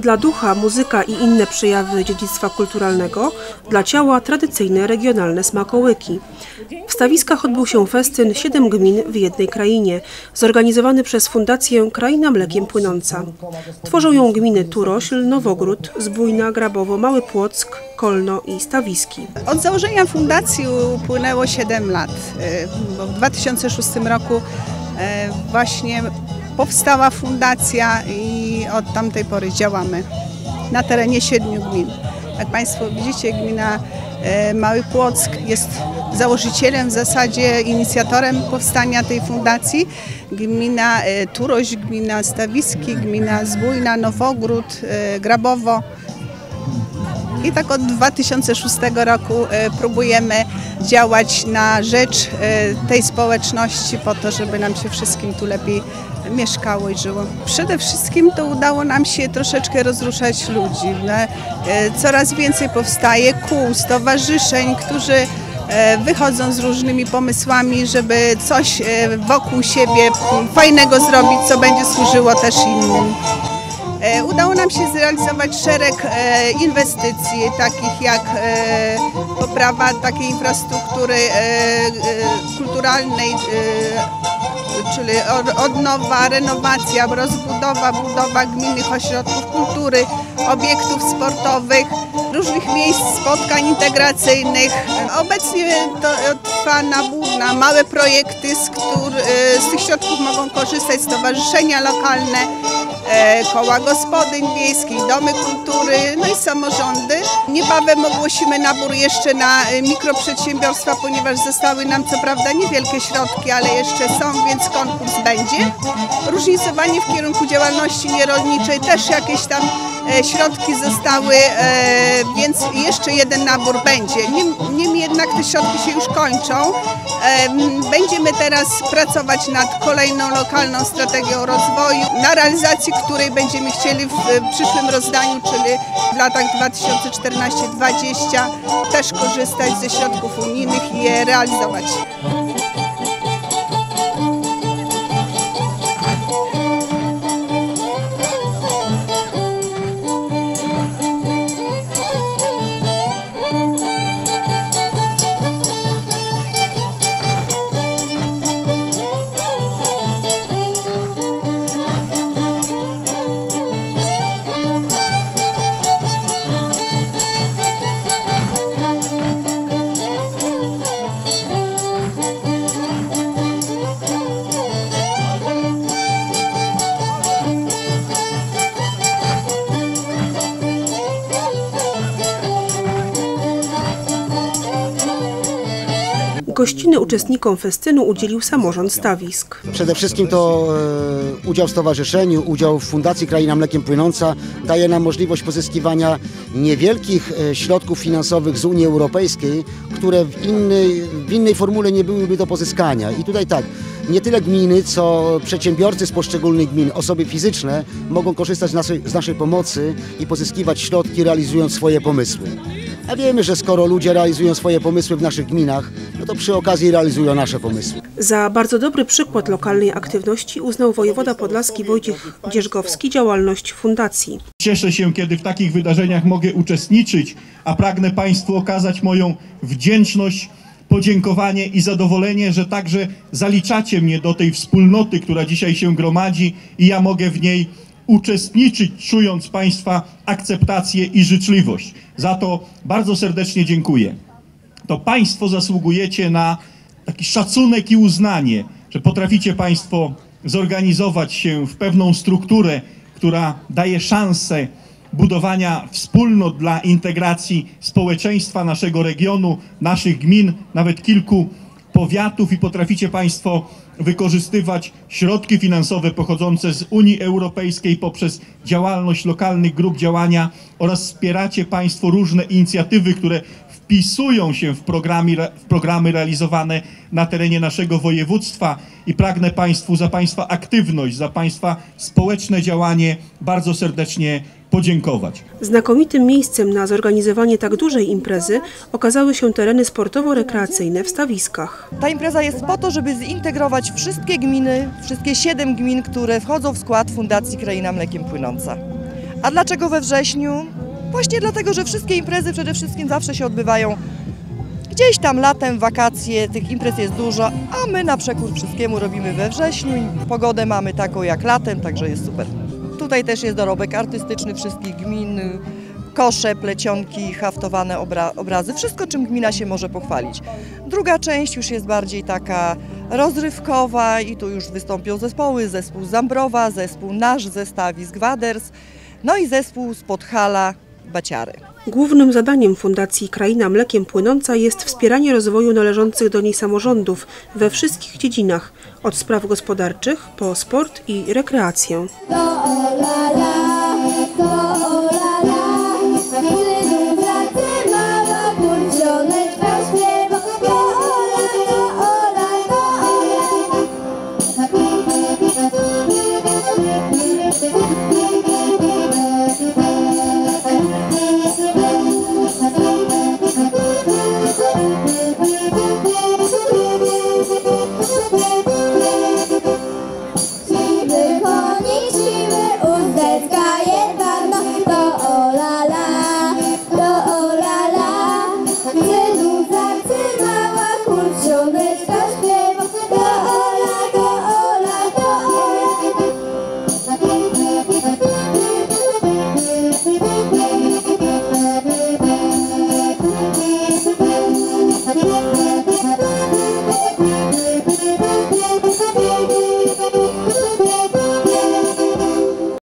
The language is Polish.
Dla ducha muzyka i inne przejawy dziedzictwa kulturalnego, dla ciała tradycyjne regionalne smakołyki. W stawiskach odbył się festyn Siedem gmin w jednej krainie, zorganizowany przez Fundację Kraina Mlekiem Płynąca. Tworzą ją gminy Turośl, Nowogród, Zbójna, Grabowo, Mały Płock, Kolno i Stawiski. Od założenia fundacji upłynęło 7 lat, bo w 2006 roku y, właśnie powstała fundacja i od tamtej pory działamy na terenie siedmiu gmin. Jak Państwo widzicie, gmina y, Mały Płock jest założycielem, w zasadzie inicjatorem powstania tej fundacji. Gmina Turoś, gmina Stawiski, gmina Zbójna, Nowogród, Grabowo. I tak od 2006 roku e, próbujemy działać na rzecz e, tej społeczności po to, żeby nam się wszystkim tu lepiej mieszkało i żyło. Przede wszystkim to udało nam się troszeczkę rozruszać ludzi. No, e, coraz więcej powstaje kół, stowarzyszeń, którzy wychodzą z różnymi pomysłami, żeby coś wokół siebie fajnego zrobić, co będzie służyło też innym. E, udało nam się zrealizować szereg e, inwestycji, takich jak e, poprawa takiej infrastruktury kulturalnej, czyli odnowa, renowacja, rozbudowa, budowa gminnych ośrodków kultury, obiektów sportowych, różnych miejsc spotkań integracyjnych. Obecnie to trwa na małe projekty, z, który, z tych środków mogą korzystać stowarzyszenia lokalne, koła gospodyń wiejskich, domy kultury, no i samorządy. Niebawem ogłosimy nabór jeszcze na e, mikroprzedsiębiorstwa, ponieważ zostały nam co prawda niewielkie środki, ale jeszcze są, więc konkurs będzie. Różnicowanie w kierunku działalności nierolniczej też jakieś tam e, środki zostały, więc jeszcze jeden nabór będzie. Niemniej jednak te środki się już kończą. Będziemy teraz pracować nad kolejną lokalną strategią rozwoju, na realizacji której będziemy chcieli w przyszłym rozdaniu, czyli w latach 2014-2020 też korzystać ze środków unijnych i je realizować. Gościny uczestnikom festynu udzielił samorząd Stawisk. Przede wszystkim to e, udział w stowarzyszeniu, udział w Fundacji Kraina Mlekiem Płynąca daje nam możliwość pozyskiwania niewielkich e, środków finansowych z Unii Europejskiej, które w innej, w innej formule nie byłyby do pozyskania. I tutaj tak, nie tyle gminy, co przedsiębiorcy z poszczególnych gmin, osoby fizyczne mogą korzystać z naszej, z naszej pomocy i pozyskiwać środki realizując swoje pomysły. A wiemy, że skoro ludzie realizują swoje pomysły w naszych gminach, no to przy okazji realizują nasze pomysły. Za bardzo dobry przykład lokalnej aktywności uznał wojewoda podlaski Wojciech Dzierżgowski działalność fundacji. Cieszę się, kiedy w takich wydarzeniach mogę uczestniczyć, a pragnę Państwu okazać moją wdzięczność podziękowanie i zadowolenie, że także zaliczacie mnie do tej wspólnoty, która dzisiaj się gromadzi i ja mogę w niej uczestniczyć, czując Państwa akceptację i życzliwość. Za to bardzo serdecznie dziękuję. To Państwo zasługujecie na taki szacunek i uznanie, że potraficie Państwo zorganizować się w pewną strukturę, która daje szansę budowania wspólnot dla integracji społeczeństwa naszego regionu, naszych gmin, nawet kilku powiatów i potraficie Państwo wykorzystywać środki finansowe pochodzące z Unii Europejskiej poprzez działalność lokalnych grup działania oraz wspieracie Państwo różne inicjatywy, które wpisują się w programy, w programy realizowane na terenie naszego województwa i pragnę Państwu za Państwa aktywność, za Państwa społeczne działanie bardzo serdecznie podziękować. Znakomitym miejscem na zorganizowanie tak dużej imprezy okazały się tereny sportowo-rekreacyjne w Stawiskach. Ta impreza jest po to, żeby zintegrować wszystkie gminy, wszystkie siedem gmin, które wchodzą w skład Fundacji Kraina Mlekiem Płynąca. A dlaczego we wrześniu? Właśnie dlatego, że wszystkie imprezy przede wszystkim zawsze się odbywają gdzieś tam latem, wakacje, tych imprez jest dużo, a my na przekór wszystkiemu robimy we wrześniu pogodę mamy taką jak latem, także jest super. Tutaj też jest dorobek artystyczny wszystkich gmin, kosze, plecionki, haftowane obra obrazy, wszystko czym gmina się może pochwalić. Druga część już jest bardziej taka rozrywkowa i tu już wystąpią zespoły, zespół Zambrowa, zespół nasz, zestawisk Waders, no i zespół z Podhala, Baciary. Głównym zadaniem Fundacji Kraina Mlekiem Płynąca jest wspieranie rozwoju należących do niej samorządów we wszystkich dziedzinach, od spraw gospodarczych po sport i rekreację.